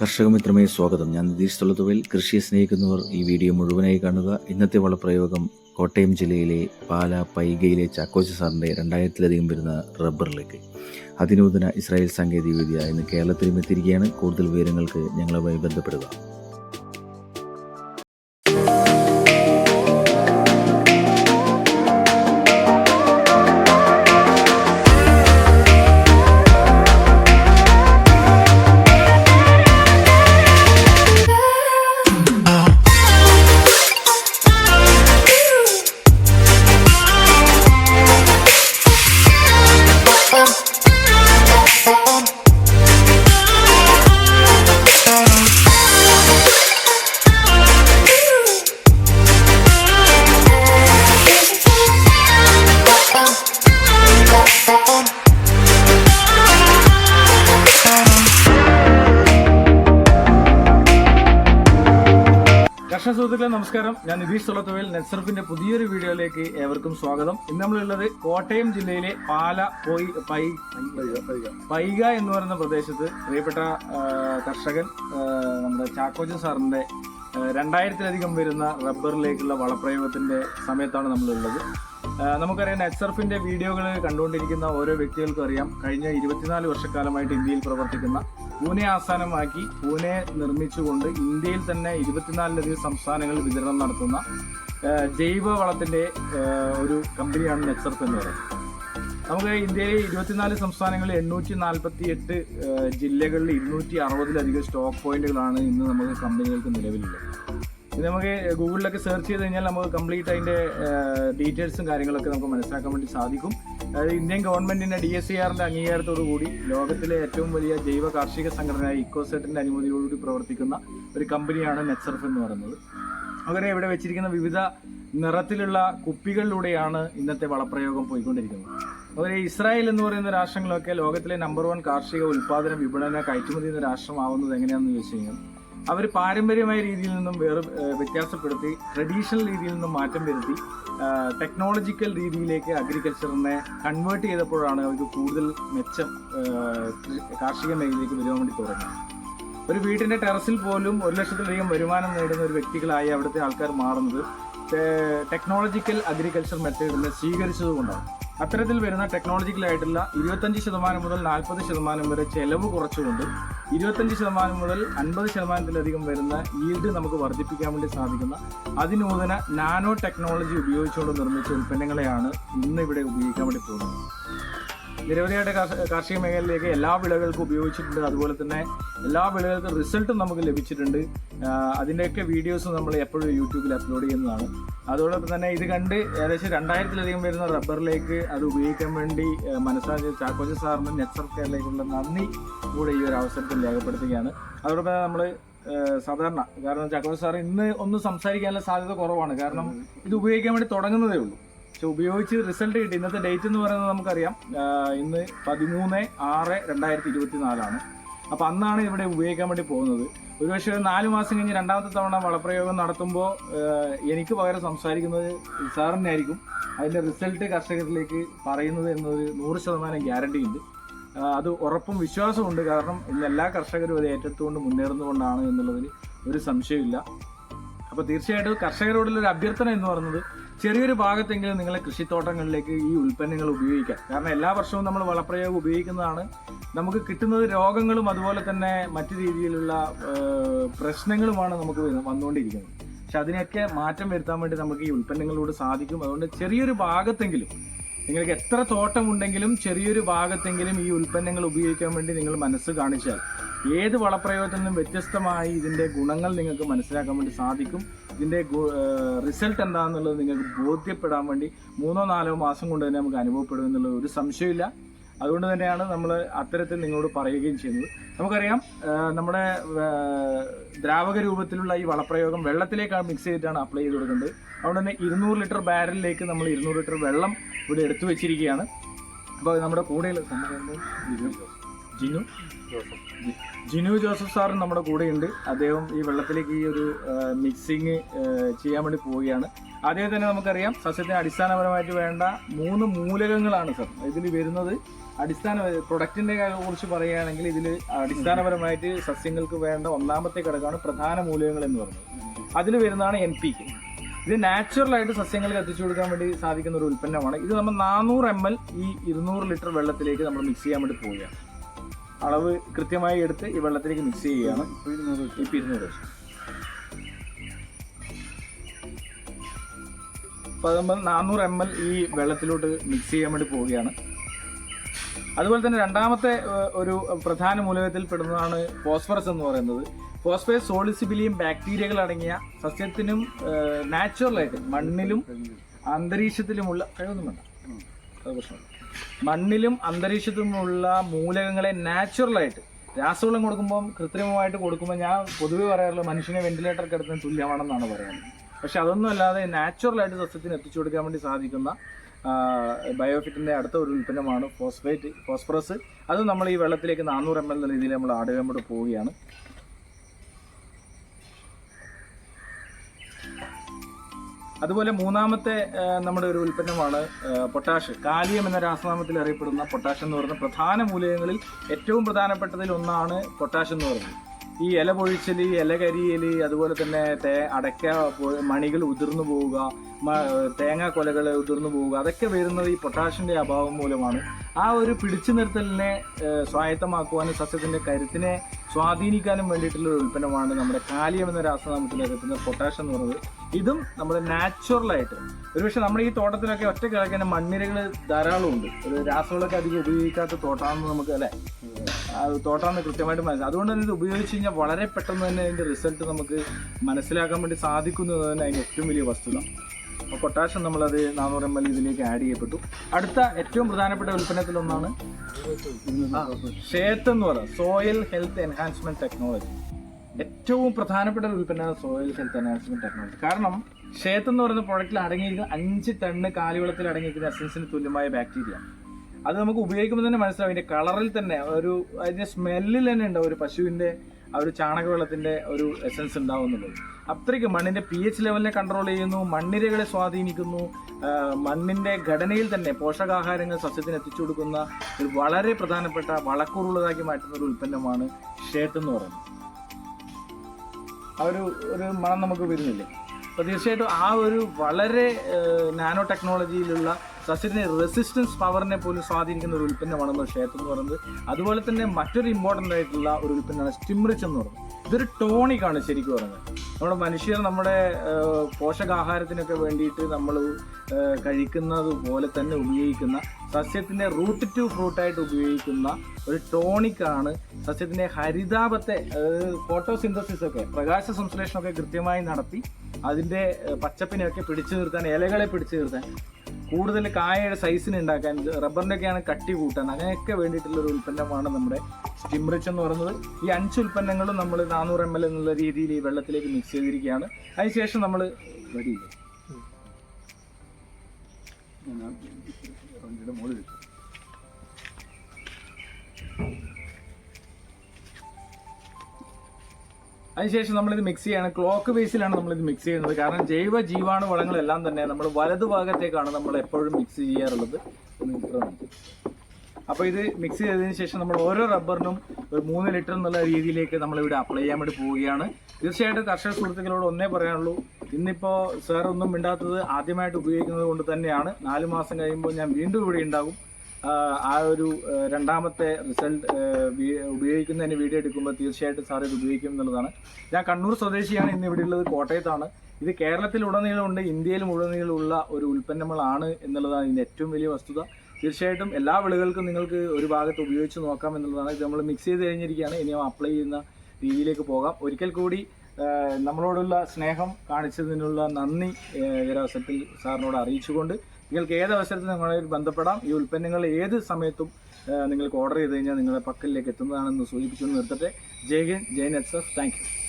കർഷക മിത്രമേ സ്വാഗതം. ഞാൻ നിതീഷ് തൊള്ളത്തുവയിൽ കൃഷിയെ സ്നേഹിക്കുന്നവർ ഈ വീഡിയോ മുഴുവനായി കാണുക. ഇന്നത്തെ വളപ്രയോഗം കോട്ടയം ജില്ലയിലെ പാല പൈകയിലെ ചാക്കോച്ച സാറിന്റെ രണ്ടായിരത്തിലധികം വരുന്ന റബ്ബറിലേക്ക്. അതിനൂതന ഇസ്രായേൽ സാങ്കേതികവിദ്യ ഇന്ന് കേരളത്തിലും എത്തിയിരിക്കുകയാണ്. കൂടുതൽ വിവരങ്ങൾക്ക് ഞങ്ങളുമായി ബന്ധപ്പെടുക. സുഹൃത്തുക്കളെ നമസ്കാരം. ഞാൻ നിതീഷ് തുളത്തുവേൽ നെറ്റ്സർഫിന്റെ പുതിയൊരു വീഡിയോയിലേക്ക് ഏവർക്കും സ്വാഗതം. ഇന്ന് നമ്മളുള്ളത് കോട്ടയം ജില്ലയിലെ പാല പോയി പൈ പൈക എന്ന് പറയുന്ന പ്രദേശത്ത് പ്രിയപ്പെട്ട കർഷകൻ നമ്മുടെ ചാക്കോജൻ സാറിന്റെ രണ്ടായിരത്തിലധികം വരുന്ന റബ്ബറിലേക്കുള്ള വളപ്രയോഗത്തിന്റെ സമയത്താണ് നമ്മളുള്ളത്. നമുക്കറിയാം നെറ്റ്സർഫിന്റെ വീഡിയോകൾ കണ്ടുകൊണ്ടിരിക്കുന്ന ഓരോ വ്യക്തികൾക്കും അറിയാം. കഴിഞ്ഞ ഇരുപത്തിനാല് വർഷക്കാലമായിട്ട് ഇന്ത്യയിൽ പ്രവർത്തിക്കുന്ന പൂനെ ആസ്ഥാനമാക്കി പൂനെ നിർമ്മിച്ചുകൊണ്ട് ഇന്ത്യയിൽ തന്നെ ഇരുപത്തിനാലിലധികം സംസ്ഥാനങ്ങളിൽ വിതരണം നടത്തുന്ന ജൈവ വളത്തിന്റെ ഒരു കമ്പനിയാണ് നെച്ചർത്ത് എന്ന് പറയുന്നത്. നമുക്ക് ഇന്ത്യയിലെ ഇരുപത്തിനാല് സംസ്ഥാനങ്ങളിൽ എണ്ണൂറ്റി നാൽപ്പത്തി എട്ട് ജില്ലകളിൽ ഇരുന്നൂറ്റി അറുപതിലധികം സ്റ്റോക്ക് പോയിന്റുകളാണ് ഇന്ന് നമുക്ക് കമ്പനികൾക്ക് നിലവിലുള്ളത്. ഇത് നമുക്ക് ഗൂഗിളിലൊക്കെ സെർച്ച് ചെയ്ത് കഴിഞ്ഞാൽ നമുക്ക് കംപ്ലീറ്റ് അതിന്റെ ഡീറ്റെയിൽസും കാര്യങ്ങളൊക്കെ നമുക്ക് മനസ്സിലാക്കാൻ വേണ്ടി സാധിക്കും. അതായത് ഇന്ത്യൻ ഗവൺമെന്റിന്റെ ഡി എസ് സി ആറിന്റെ അംഗീകാരത്തോടു കൂടി ലോകത്തിലെ ഏറ്റവും വലിയ ജൈവ കാർഷിക സംഘടനയായ ഇക്കോസെറ്റിന്റെ അനുമതിയോടുകൂടി പ്രവർത്തിക്കുന്ന ഒരു കമ്പനിയാണ് നെറ്റ്സർഫ് എന്ന് പറയുന്നത്. അങ്ങനെ ഇവിടെ വെച്ചിരിക്കുന്ന വിവിധ നിറത്തിലുള്ള കുപ്പികളിലൂടെയാണ് ഇന്നത്തെ വളപ്രയോഗം പോയിക്കൊണ്ടിരിക്കുന്നത്. അതുപോലെ ഇസ്രായേൽ എന്ന് പറയുന്ന രാഷ്ട്രങ്ങളൊക്കെ ലോകത്തിലെ നമ്പർ വൺ കാർഷിക ഉൽപാദന വിപണന കയറ്റുമതി എന്ന രാഷ്ട്രമാവുന്നത് എങ്ങനെയാണെന്ന് ചോദിച്ചു കഴിഞ്ഞാൽ അവർ പാരമ്പര്യമായ രീതിയിൽ നിന്നും വേറെ വ്യത്യാസപ്പെടുത്തി ട്രഡീഷണൽ രീതിയിൽ നിന്നും മാറ്റം വരുത്തി ടെക്നോളജിക്കൽ രീതിയിലേക്ക് അഗ്രികൾച്ചറിനെ കൺവേർട്ട് ചെയ്തപ്പോഴാണ് അവർക്ക് കൂടുതൽ മെച്ചം കാർഷിക മേഖലയിലേക്ക് വരുവാൻ വേണ്ടി തുടങ്ങുന്നത് ഒരു വീടിന്റെ ടെറസിൽ പോലും ഒരു ലക്ഷത്തിലധികം വരുമാനം നേടുന്ന ഒരു വ്യക്തികളായി അവിടുത്തെ ആൾക്കാർ മാറുന്നത് ടെക്നോളജിക്കൽ അഗ്രികൾച്ചർ മെത്തേഡിനെ സ്വീകരിച്ചതുകൊണ്ടാണ്. അത്തരത്തിൽ വരുന്ന ടെക്നോളജിക്കൽ ആയിട്ടുള്ള ഇരുപത്തഞ്ച് ശതമാനം മുതൽ നാൽപ്പത് ശതമാനം വരെ ചെലവ് കുറച്ചുകൊണ്ട് ഇരുപത്തഞ്ച് ശതമാനം മുതൽ അൻപത് ശതമാനത്തിലധികം വരുന്ന ഈൽഡ് നമുക്ക് വർദ്ധിപ്പിക്കാൻ വേണ്ടി സാധിക്കുന്ന അതിനൂതന നാനോ ടെക്നോളജി ഉപയോഗിച്ചുകൊണ്ട് നിർമ്മിച്ച ഉൽപ്പന്നങ്ങളെയാണ് ഇന്ന് ഇവിടെ ഉപയോഗിക്കാൻ വേണ്ടി പോകുന്നത്. നിരവധിയായിട്ട് കാർഷ- കാർഷിക മേഖലയിലേക്ക് എല്ലാ വിളകൾക്കും ഉപയോഗിച്ചിട്ടുണ്ട്. അതുപോലെ തന്നെ എല്ലാ വിളകൾക്കും റിസൾട്ടും നമുക്ക് ലഭിച്ചിട്ടുണ്ട്. അതിന്റെയൊക്കെ വീഡിയോസ് നമ്മൾ എപ്പോഴും യൂട്യൂബിൽ അപ്ലോഡ് ചെയ്യുന്നതാണ്. അതോടൊപ്പം തന്നെ ഇത് കണ്ട് ഏകദേശം രണ്ടായിരത്തിലധികം വരുന്ന റബ്ബറിലേക്ക് അത് ഉപയോഗിക്കാൻ വേണ്ടി മനസ്സാജ് ചാക്കോച്ച സാറിന് നെറ്റ്സർ കെയറിലേക്കുള്ള നന്ദി കൂടെ ഈ ഒരു അവസരത്തിൽ രേഖപ്പെടുത്തുകയാണ്. അതോടൊപ്പം നമ്മൾ സാധാരണ കാരണം ചാക്കോച്ച സാർ ഇന്ന് ഒന്നും സംസാരിക്കാനുള്ള സാധ്യത കുറവാണ്. കാരണം ഇത് ഉപയോഗിക്കാൻ വേണ്ടി തുടങ്ങുന്നതേ ഉള്ളൂ. പക്ഷെ ഉപയോഗിച്ച് റിസൾട്ട് കിട്ടി. ഇന്നത്തെ ഡേറ്റ് എന്ന് പറയുന്നത് നമുക്കറിയാം. ഇന്ന് പതിമൂന്ന് ആറ് രണ്ടായിരത്തി ഇരുപത്തി നാലാണ് അപ്പോൾ അന്നാണ് ഇവിടെ ഉപയോഗിക്കാൻ വേണ്ടി പോകുന്നത്. ഒരുപക്ഷെ ഒരു നാല് മാസം കഴിഞ്ഞ് രണ്ടാമത്തെ തവണ വളപ്രയോഗം നടത്തുമ്പോൾ എനിക്ക് പകരം സംസാരിക്കുന്നത് സാറിനെ ആയിരിക്കും അതിന്റെ റിസൾട്ട് കർഷകരിലേക്ക് പറയുന്നത് എന്നൊരു നൂറ് ശതമാനം ഗ്യാരണ്ടി ഉണ്ട്. അത് ഉറപ്പും വിശ്വാസമുണ്ട് കാരണം ഇന്ന് എല്ലാ കർഷകരും അത് ഏറ്റെടുത്തുകൊണ്ട് മുന്നേറുന്നുകൊണ്ടാണ് എന്നുള്ളതിൽ ഒരു സംശയമില്ല അപ്പോൾ തീർച്ചയായിട്ടും കർഷകരോടുള്ള ഒരു അഭ്യർത്ഥന എന്ന് പറയുന്നത് ചെറിയൊരു ഭാഗത്തെങ്കിലും നിങ്ങളെ കൃഷിത്തോട്ടങ്ങളിലേക്ക് ഈ ഉൽപ്പന്നങ്ങൾ ഉപയോഗിക്കാം. കാരണം എല്ലാ വർഷവും നമ്മൾ വളപ്രയോഗം ഉപയോഗിക്കുന്നതാണ്. നമുക്ക് കിട്ടുന്നത് രോഗങ്ങളും അതുപോലെ തന്നെ മറ്റു രീതിയിലുള്ള പ്രശ്നങ്ങളുമാണ് നമുക്ക് വന്നുകൊണ്ടിരിക്കുന്നത്. പക്ഷെ അതിനൊക്കെ മാറ്റം വരുത്താൻ വേണ്ടി നമുക്ക് ഈ ഉൽപ്പന്നങ്ങളിലൂടെ സാധിക്കും. അതുകൊണ്ട് ചെറിയൊരു ഭാഗത്തെങ്കിലും നിങ്ങൾക്ക് എത്ര തോട്ടമുണ്ടെങ്കിലും ചെറിയൊരു ഭാഗത്തെങ്കിലും ഈ ഉൽപ്പന്നങ്ങൾ ഉപയോഗിക്കാൻ വേണ്ടി നിങ്ങൾ മനസ്സ് കാണിച്ചാൽ ഏത് വളപ്രയോഗത്തിൽ നിന്നും വ്യത്യസ്തമായി ഇതിന്റെ ഗുണങ്ങൾ നിങ്ങൾക്ക് മനസ്സിലാക്കാൻ വേണ്ടി സാധിക്കും? ഇതിന്റെ റിസൾട്ട് എന്താണെന്നുള്ളത് നിങ്ങൾക്ക് ബോധ്യപ്പെടാൻ വേണ്ടി മൂന്നോ നാലോ മാസം കൊണ്ട് തന്നെ നമുക്ക് അനുഭവപ്പെടും എന്നുള്ളത് ഒരു സംശയമില്ല അതുകൊണ്ട് തന്നെയാണ് നമ്മൾ അത്തരത്തിൽ നിങ്ങളോട് പറയുകയും ചെയ്യുന്നത്. നമുക്കറിയാം നമ്മുടെ ദ്രാവക രൂപത്തിലുള്ള ഈ വളപ്രയോഗം വെള്ളത്തിലേക്കാണ് മിക്സ് ചെയ്തിട്ടാണ് അപ്ലൈ ചെയ്ത് കൊടുക്കുന്നത്. അതുകൊണ്ട് തന്നെ ഇരുന്നൂറ് ലിറ്റർ ബാരലിലേക്ക് നമ്മൾ ഇരുന്നൂറ് ലിറ്റർ വെള്ളം ഇവിടെ എടുത്തു വെച്ചിരിക്കുകയാണ്. അപ്പോൾ നമ്മുടെ കൂടെ ജിനു. ജി- ജിനു ജോസഫ് സാർ നമ്മുടെ കൂടെയുണ്ട്. അദ്ദേഹം ഈ വെള്ളത്തിലേക്ക് ഈ ഒരു മിക്സിങ് ചെയ്യാൻ വേണ്ടി പോവുകയാണ്. അതേ തന്നെ നമുക്കറിയാം സസ്യത്തിന് അടിസ്ഥാനപരമായിട്ട് വേണ്ട മൂന്ന് മൂലകങ്ങളാണ് സർ ഇതിൽ വരുന്നത്. അടിസ്ഥാന പ്രൊഡക്റ്റിന്റെ കുറിച്ച് പറയുകയാണെങ്കിൽ ഇതിൽ അടിസ്ഥാനപരമായിട്ട് സസ്യങ്ങൾക്ക് വേണ്ട ഒന്നാമത്തെ ഘടകമാണ് പ്രധാന മൂലകങ്ങൾ എന്ന് പറയുന്നത്. അതിൽ വരുന്നതാണ് എൻ പി കെ ഇത് നാച്ചുറലായിട്ട് സസ്യങ്ങൾക്ക് എത്തിച്ചു കൊടുക്കാൻ വേണ്ടി സാധിക്കുന്ന ഒരു ഉൽപ്പന്നമാണ്. ഇത് നമ്മൾ നാനൂറ് എം എൽ ഈ ഇരുന്നൂറ് ലിറ്റർ വെള്ളത്തിലേക്ക് നമ്മൾ മിക്സ് ചെയ്യാൻ വേണ്ടി പോവുകയാണ്. അളവ് കൃത്യമായി എടുത്ത് ഈ വെള്ളത്തിലേക്ക് മിക്സ് ചെയ്യുകയാണ്. ഇപ്പം ഇരുന്നൂറ് നമ്മൾ നാനൂറ് എം എൽ ഈ വെള്ളത്തിലോട്ട് മിക്സ് ചെയ്യാൻ വേണ്ടി പോവുകയാണ്. അതുപോലെ തന്നെ രണ്ടാമത്തെ ഒരു പ്രധാന മൂലകത്തിൽ പെടുന്നതാണ് ഫോസ്ഫറസ് എന്ന് പറയുന്നത്. ഫോസ്ഫറസ് സോളിസിബിലിയും ബാക്ടീരിയകൾ അടങ്ങിയ സസ്യത്തിനും നാച്ചുറലായിട്ട് മണ്ണിലും അന്തരീക്ഷത്തിലുമുള്ള കഴിവൊന്നും വേണ്ട. അത് പ്രശ്നമില്ല. മണ്ണിലും അന്തരീക്ഷത്തിലുമുള്ള മൂലകങ്ങളെ നാച്ചുറലായിട്ട് രാസവളം കൊടുക്കുമ്പോൾ കൃത്രിമമായിട്ട് കൊടുക്കുമ്പോൾ ഞാൻ പൊതുവേ പറയാറുള്ളത് മനുഷ്യനെ വെന്റിലേറ്റർ കിടത്തിന് തുല്യമാണെന്നാണ് പറയുന്നത്. പക്ഷെ അതൊന്നും അല്ലാതെ നാച്ചുറലായിട്ട് സസ്യത്തിന് എത്തിച്ചു കൊടുക്കാൻ വേണ്ടി സാധിക്കുന്ന ബയോഫിറ്റിന്റെ അടുത്ത ഒരു ഉൽപ്പന്നമാണ് ഫോസ്ഫേറ്റ് ഫോസ്ഫറസ്. അത് നമ്മൾ ഈ വെള്ളത്തിലേക്ക് നാനൂറ് എം എൽ എന്ന രീതിയിൽ നമ്മൾ ചെയ്യാൻ പോവുകയാണ്. അതുപോലെ മൂന്നാമത്തെ നമ്മുടെ ഒരു ഉൽപ്പന്നമാണ് പൊട്ടാഷ്. കാലിയം എന്ന രാസനാമത്തിൽ അറിയപ്പെടുന്ന പൊട്ടാഷ് എന്ന് പറയുന്ന പ്രധാന മൂലകങ്ങളിൽ ഏറ്റവും പ്രധാനപ്പെട്ടതിൽ ഒന്നാണ് പൊട്ടാഷ് എന്ന് പറയുന്നത്. ഈ ഇല പൊഴിച്ചൽ ഇല കരിയൽ അതുപോലെ തന്നെ തേ അടയ്ക്ക മണികൾ ഉതിർന്നു പോവുക തേങ്ങ കൊലകൾ ഉതിർന്നു പോവുക അതൊക്കെ വരുന്നത് ഈ പൊട്ടാഷിന്റെ അഭാവം മൂലമാണ്. ആ ഒരു പിടിച്ചു നിർത്തലിനെ സ്വായത്തമാക്കുവാനും സസ്യത്തിന്റെ കരുത്തിനെ സ്വാധീനിക്കാനും വേണ്ടിയിട്ടുള്ള ഒരു ഉൽപ്പന്നമാണ് നമ്മുടെ കാലിയം എന്ന രാസനാമത്തിൽ എത്തുന്ന പൊട്ടാഷ് എന്ന് പറയുന്നത്. ഇതും നമ്മൾ നാച്ചുറലായിട്ട് ഒരുപക്ഷെ നമ്മുടെ ഈ തോട്ടത്തിലൊക്കെ ഒറ്റ കിഴക്കുന്ന മണ്ണിരകൾ ധാരാളം ഉണ്ട്. ഒരു രാസവളമൊക്കെ അധികം ഉപയോഗിക്കാത്ത തോട്ടാണെന്ന് നമുക്ക് അല്ലേ? തോട്ടാന്ന് കൃത്യമായിട്ട് മനസ്സിലായി. അതുകൊണ്ട് തന്നെ ഇത് ഉപയോഗിച്ച് കഴിഞ്ഞാൽ വളരെ പെട്ടെന്ന് തന്നെ അതിന്റെ റിസൾട്ട് നമുക്ക് മനസ്സിലാക്കാൻ വേണ്ടി സാധിക്കുന്നു എന്ന് തന്നെ അതിന് ഏറ്റവും വലിയ വസ്തുത. അപ്പോൾ പൊട്ടാഷ്യം നമ്മളത് നാനൂറ് എം എൽ ഇതിലേക്ക് ആഡ് ചെയ്യപ്പെട്ടു. അടുത്ത ഏറ്റവും പ്രധാനപ്പെട്ട ഉൽപ്പന്നത്തിലൊന്നാണ് ഷേത്ത് എന്ന് പറയുന്നത്. സോയിൽ ഹെൽത്ത് എൻഹാൻസ്മെന്റ് ടെക്നോളജി ഏറ്റവും പ്രധാനപ്പെട്ട ഒരു ഉൽപ്പന്നമാണ് സോയിൽ ഹെൽത്ത് എൻഹാൻസ്മെന്റ് ടെക്നോളജി കാരണം ഷേത്ത് എന്ന് പറയുന്ന പ്രൊഡക്റ്റിൽ അടങ്ങിയിരിക്കുന്ന അഞ്ച് ടണ്ണ് കാലിവെള്ളത്തിൽ അടങ്ങിയിരിക്കുന്ന എസൻസിന് തുല്യമായ ബാക്ടീരിയ അത് നമുക്ക് ഉപയോഗിക്കുമ്പോൾ തന്നെ മനസ്സിലാവും. അതിന്റെ കളറിൽ തന്നെ ഒരു അതിന്റെ സ്മെല്ലിൽ തന്നെ ഉണ്ടാവും ഒരു പശുവിന്റെ ആ ഒരു ചാണകവെള്ളത്തിന്റെ ഒരു എസൻസ് ഉണ്ടാവുന്നുള്ളത് അത്രയ്ക്ക് മണ്ണിന്റെ പി എച്ച് ലെവലിനെ കൺട്രോൾ ചെയ്യുന്നു മണ്ണിരകളെ സ്വാധീനിക്കുന്നു മണ്ണിന്റെ ഘടനയിൽ തന്നെ പോഷകാഹാരങ്ങൾ സസ്യത്തിന് എത്തിച്ചു കൊടുക്കുന്ന ഒരു വളരെ പ്രധാനപ്പെട്ട വളക്കൂറുള്ളതാക്കി മാറ്റുന്ന ഒരു ഉൽപ്പന്നമാണ് ഷേട്ട് എന്ന് പറയുന്നത്. ആ ഒരു ഒരു മണം നമുക്ക് വരുന്നില്ലേ? അപ്പോൾ തീർച്ചയായിട്ടും ആ ഒരു വളരെ നാനോ ടെക്നോളജിയിലുള്ള സസ്യത്തിന് റെസിസ്റ്റൻസ് പവറിനെ പോലും സ്വാധീനിക്കുന്ന ഒരു ഉൽപ്പന്നമാണെന്ന് ക്ഷേത്രം എന്ന് പറയുന്നത്. അതുപോലെ തന്നെ മറ്റൊരു ഇമ്പോർട്ടന്റ് ആയിട്ടുള്ള ഒരു ഉൽപ്പന്നമാണ് സ്റ്റിംറിച്ച് എന്ന് പറയുന്നത്. ഇതൊരു ടോണിക്കാണ് ശരിക്കും പറയുന്നത് നമ്മുടെ മനുഷ്യർ നമ്മുടെ പോഷകാഹാരത്തിനൊക്കെ വേണ്ടിയിട്ട് നമ്മൾ കഴിക്കുന്നത് പോലെ തന്നെ ഉപയോഗിക്കുന്ന സസ്യത്തിന്റെ റൂട്ട് ടു ഫ്രൂട്ടായിട്ട് ഉപയോഗിക്കുന്ന ഒരു ടോണിക്കാണ് സസ്യത്തിന്റെ ഹരിതാപത്തെ ഫോട്ടോസിന്തസിസ് ഒക്കെ പ്രകാശ സംശ്ലേഷണമൊക്കെ കൃത്യമായി നടത്തി അതിന്റെ പച്ചപ്പിനെയൊക്കെ പിടിച്ചു നിർത്താൻ ഇലകളെ പിടിച്ചു നിർത്താൻ കൂടുതൽ കായയുടെ സൈസിന് ഉണ്ടാക്കാൻ റബ്ബറിന്റെ ഒക്കെയാണ് കട്ടി കൂട്ടാൻ അങ്ങനെയൊക്കെ വേണ്ടിയിട്ടുള്ള ഒരു ഉൽപ്പന്നമാണ് നമ്മുടെ സ്റ്റിംറിച്ച് എന്ന് പറയുന്നത്. ഈ അഞ്ച് ഉൽപ്പന്നങ്ങളും നമ്മൾ നാനൂറ് എം എൽ എന്നുള്ള രീതിയിൽ ഈ വെള്ളത്തിലേക്ക് മിക്സ് ചെയ്തിരിക്കുകയാണ്. അതിനുശേഷം നമ്മൾ റെഡി അതിനുശേഷം നമ്മളിത് മിക്സ് ചെയ്യാണ്. ക്ലോക്ക് ബേസിലാണ് നമ്മളിത് മിക്സ് ചെയ്യുന്നത്. കാരണം ജൈവ ജീവാണു വളങ്ങളെല്ലാം തന്നെ നമ്മൾ വലതുഭാഗത്തേക്കാണ് നമ്മൾ എപ്പോഴും മിക്സ് ചെയ്യാറുള്ളത്. അപ്പോൾ ഇത് മിക്സ് ചെയ്തതിന് ശേഷം നമ്മൾ ഓരോ റബ്ബറിനും ഒരു മൂന്ന് ലിറ്റർ എന്നുള്ള രീതിയിലേക്ക് നമ്മൾ ഇവിടെ അപ്ലൈ ചെയ്യാൻ വേണ്ടി പോവുകയാണ്. തീർച്ചയായിട്ടും കർഷക സുഹൃത്തുക്കളോട് ഒന്നേ പറയാനുള്ളൂ. ഇന്നിപ്പോൾ സാർ ഒന്നും മിണ്ടാത്തത് ആദ്യമായിട്ട് ഉപയോഗിക്കുന്നത് കൊണ്ട് തന്നെയാണ്. നാല് മാസം കഴിയുമ്പോൾ ഞാൻ വീണ്ടും ഇവിടെ ഉണ്ടാകും. ആ ഒരു രണ്ടാമത്തെ റിസൾട്ട് ഉപയോഗിക്കുന്നതിന് വീഡിയോ എടുക്കുമ്പോൾ തീർച്ചയായിട്ടും സാർ ഇത് ഉപയോഗിക്കും എന്നുള്ളതാണ്. ഞാൻ കണ്ണൂർ സ്വദേശിയാണ് ഇന്ന് ഇവിടെ ഉള്ളത് കോട്ടയത്താണ്. ഇത് കേരളത്തിൽ ഉടനീളമുണ്ട് ഇന്ത്യയിലും ഉടനീളമുള്ള ഒരു ഉൽപ്പന്നങ്ങളാണ് എന്നുള്ളതാണ് ഇതിന്റെ ഏറ്റവും വലിയ വസ്തുത. തീർച്ചയായിട്ടും എല്ലാ വിളകൾക്കും നിങ്ങൾക്ക് ഒരു ഭാഗത്ത് ഉപയോഗിച്ച് നോക്കാം എന്നുള്ളതാണ്. ഇത് നമ്മൾ മിക്സ് ചെയ്ത് കഴിഞ്ഞിരിക്കുകയാണ്. ഇനി അപ്ലൈ ചെയ്യുന്ന രീതിയിലേക്ക് പോകാം. ഒരിക്കൽ കൂടി നമ്മളോടുള്ള സ്നേഹം കാണിച്ചതിനുള്ള നന്ദി ഈ സാറിനോട് അറിയിച്ചുകൊണ്ട് നിങ്ങൾക്ക് ഏത് അവസരത്തിൽ നിങ്ങളെ ബന്ധപ്പെടാം. ഈ ഉൽപ്പന്നങ്ങൾ ഏത് സമയത്തും നിങ്ങൾക്ക് ഓർഡർ ചെയ്ത് കഴിഞ്ഞാൽ നിങ്ങളുടെ പക്കലിലേക്ക് എത്തുന്നതാണെന്ന് സൂചിപ്പിച്ചു നിർത്തട്ടെ. ജയ് ഹിന്ദ് ജയ് നെറ്റ്സഫ് താങ്ക് യു.